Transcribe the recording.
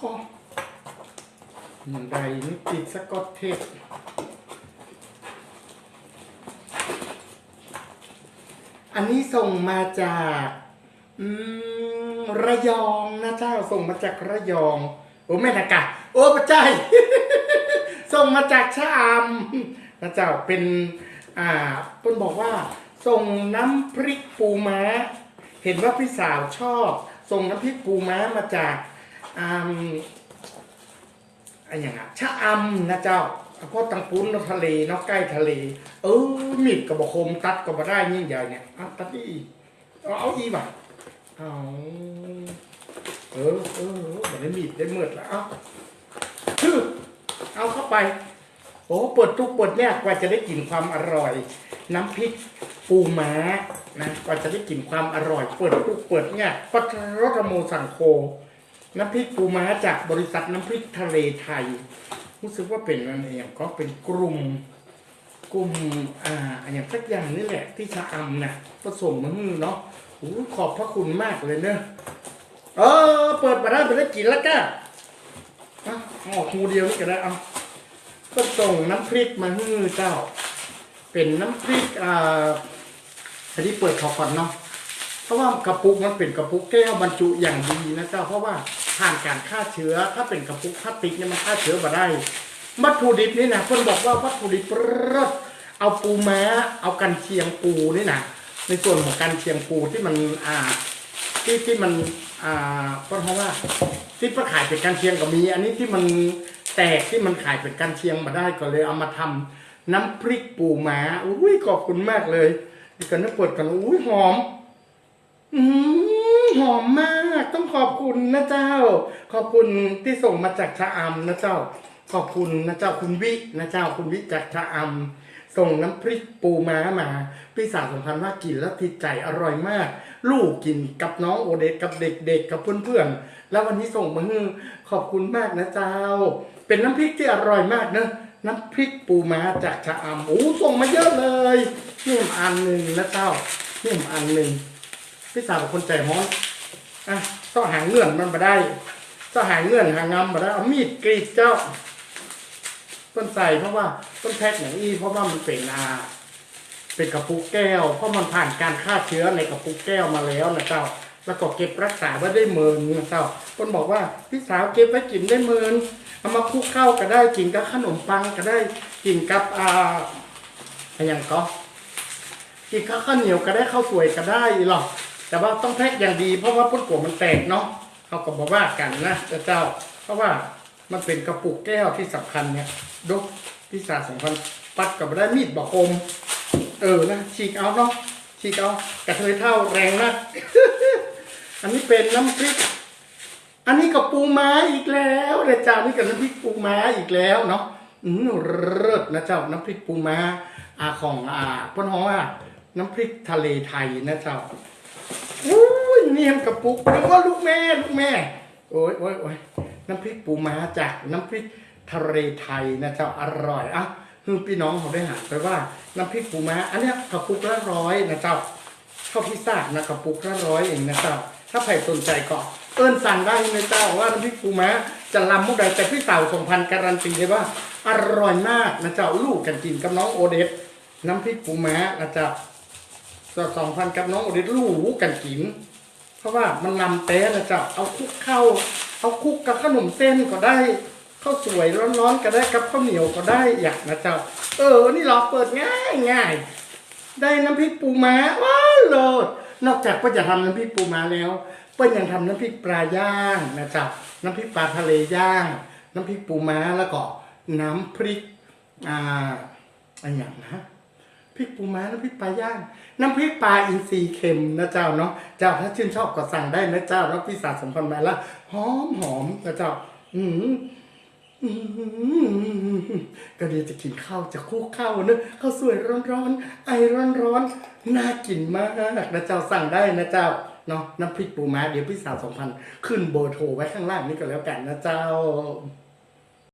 คออย่างไรนี่ติดสกอตเทปอันนี้ส่งมาจากอืมระยองนะเจ้าส่งมาจากระยอง โอ้แม่นากะโอ้ปัจจัยส่งมาจากชะอำนะเจ้าเป็นอ่าเพิ่นบอกว่าส่งน้ำพริกปูม้า เห็นว่าพี่สาวชอบ ส่งน้ำพริกปูม้ามาจาก อ่าอะไรอย่างอะชะอำนะเจ้าเพราะตังปุ้นนาะทะเลเนาะใกล้ทะเล เออมีดกับบคมตัดก็บ่ได้ยิ่งใหญ่เนี่ยเอาตัดอีเอาเอาอีบ่ะเอาเออเออเหมือนได้มีดได้เมือดแล้วเอาชื่อเอาเข้าไป โอ้เปิดทุกเปิดเนี่ยกว่าจะได้กลิ่นความอร่อย น้ำพริกปูม้านะกว่าจะได้กลิ่นความอร่อย เปิดทุกเปิดเนี่ยปัทรตโมสังโค น้ำพริกปูม้าจากบริษัทน้ำพริกทะเลไทย รู้สึกว่าเป็นอะไรอย่างก็เป็นกลุ่มกลุ่มอ่าอย่างสักอย่างนี่แหละที่ชะอำนะผสมมือเนาะโอ้ขอบพระคุณมากเลยเนอะเออ เปิดมาได้ไปได้กินแล้วก็อะอาออกหูเดียวนี่ก็ได้เอาก็ส่งน้ำพริกมาให้เจ้า เป็นน้ำพริกอ่าอันนี้เปิดขอก่อนเนาะเพราะว่ากระปุกมันเป็นกระปุกแก้วบรรจุอย่างดีนะเจ้าเพราะว่า ผ่านการฆ่าเชื้อ ถ้าเป็นกระปุกพลาสติกเนี่ยมันฆ่าเชื้อมาได้ วัตถุดิบนี่นะคนบอกว่าวัตถุดิบรสเอาปูม้าเอากันเชียงปูนี่นะในส่วนของกันเชียงปูที่มันอ่าที่ที่มันอ่าเพราะว่าที่ประขายเป็นกันเชียงก็มี อันนี้ที่มันแตกที่มันขายเป็นกันเชียงมาได้ก็เลยเอามาทำน้ำพริกปูม้าอุ้ยขอบคุณมากเลยกันนะเปิดกันอุ้ยหอม อืม หอมมาก ต้องขอบคุณนะเจ้า ขอบคุณที่ส่งมาจากชะอำนะเจ้า ขอบคุณนะเจ้าคุณวินะเจ้าคุณวิจากชะอำส่งน้ำพริกปูม้ามา พี่สาวสำคัญว่ากินแล้วติดใจอร่อยมาก ลูกกินกับน้องโอเดตกับเด็กๆกับเพื่อนๆแล้ววันนี้ส่งมาให้ขอบคุณมากนะเจ้า เป็นน้ำพริกที่อร่อยมากเนะน้ำพริกปูม้าจากชะอำโอ้ส่งมาเยอะเลยนี่มอันหนึ่งนะเจ้านี่มอันหนึ่ง พี่สาวเป็นคนใจฮ้อนอะต้องหางเงื่อนมันมาได้ต้องหางเงื่อนหางงำมาได้เอามีดกรีดเจ้า ต้นใส่เพราะว่าต้นแพ็กอย่างนี้เพราะว่ามันเป็นอาเป็นกระปุกแก้ว เพราะมันผ่านการฆ่าเชื้อในกระปุกแก้วมาแล้วนะเจ้า แล้วก็เก็บรักษาไว้ได้เมินนะเจ้าคนบอกว่าพี่สาวเก็บไว้กินได้เมินเอามาคลุกเข้าก็ได้กินกับขนมปังก็ได้กินกับอ่าอะไรอย่างก็กินข้าวข้าวเหนียวก็ได้ข้าวสวยก็ได้หรอก แต่ว่าต้องแพ็คอย่างดี เพราะว่าปุ้นกัวมันแตกเนาะเขาก็บอกว่ากันนะเจ้า เพราะว่ามันเป็นกระปุกแก้วที่สำคัญเนี่ยดกพิศาสำคัญปัดกับได้มีดบอกคม เออนะฉีกเอาเนาะฉีกเอากระเทยเท่าแรงนะอันนี้เป็นน้ำพริก อันนี้กับปูม้าอีกแล้วเดี๋ยจ้านี่กับน้ำพริกปูม้าอีกแล้วเนาะอืมเลิศนะเจ้าน้ำพริกปูม้าอาของอาพ่นฮ้องว่าน้ำพริกทะเลไทยนะเจ้า เนียกระปุกนึกว่าลูกแม่ลูกแม่ โอ้ยโอ้ยโอ้ยน้ำพริกปูม้าจากน้ำพริกทะเลไทยนะเจ้าอร่อยอะคือพี่น้องเขาได้หาไปว่าน้ำพริกปูม้าอันนี้กระปุกละร้อยนะเจ้าข้าวพิซซ่านะกระปุกละร้อยเองนะเจ้าถ้าใครสนใจก็เอิ้นสั่งได้นะเจ้าว่าน้ำพริกปูม้าจะลำมุกใดแต่พี่สาวสองพันการันตีเลยว่า อร่อยมากนะเจ้าลูกกันกินกับน้องโอเดสน้ำพริกปูม้านะเจ้าสองพันกับน้องโอเดสลูกกันกิน เพราะว่ามันลำเต้นะเจ้าเอาคุกเข้า เอาคุกกับขนมเส้นก็ได้ข้าวสวยร้อนๆก็ได้กับข้าวเหนียวก็ได้อยากนะเจ้า เออ นี่เราเปิดง่ายง่ายได้น้ำพริกปูม้าว้าโลดนอกจากว่าจะทำน้ำพริกปูม้าแล้วเปิ้ลยังทำน้ำพริกปลาย่างนะจ๊ะน้ำพริกปลาทะเลย่าง น้ำพริกปูม้าแล้วก็น้ำพริกอ่าอะไรอย่างนะ พริกปูม้าน้ำพริกปลาย่างน้ำพริกปลาอินทรีเค็มนะเจ้าเนาะเจ้าถ้าชื่นชอบก็สั่งได้นะเจ้าแล้วพี่สาวสมพันมาแล้วหอมหอมนะเจ้าอืมอืมก็เดี๋ยวจะกินข้าวจะคลุกข้าวเนอะข้าวสวยร้อนๆไอร้อนๆน่ากินมากนะเจ้าสั่งได้นะเจ้าเนาะน้ำพริกปูม้าเดี๋ยวพี่สาวสองพันขึ้นเบอร์โทรไว้ข้างล่างนี่ก็แล้วกันนะเจ้า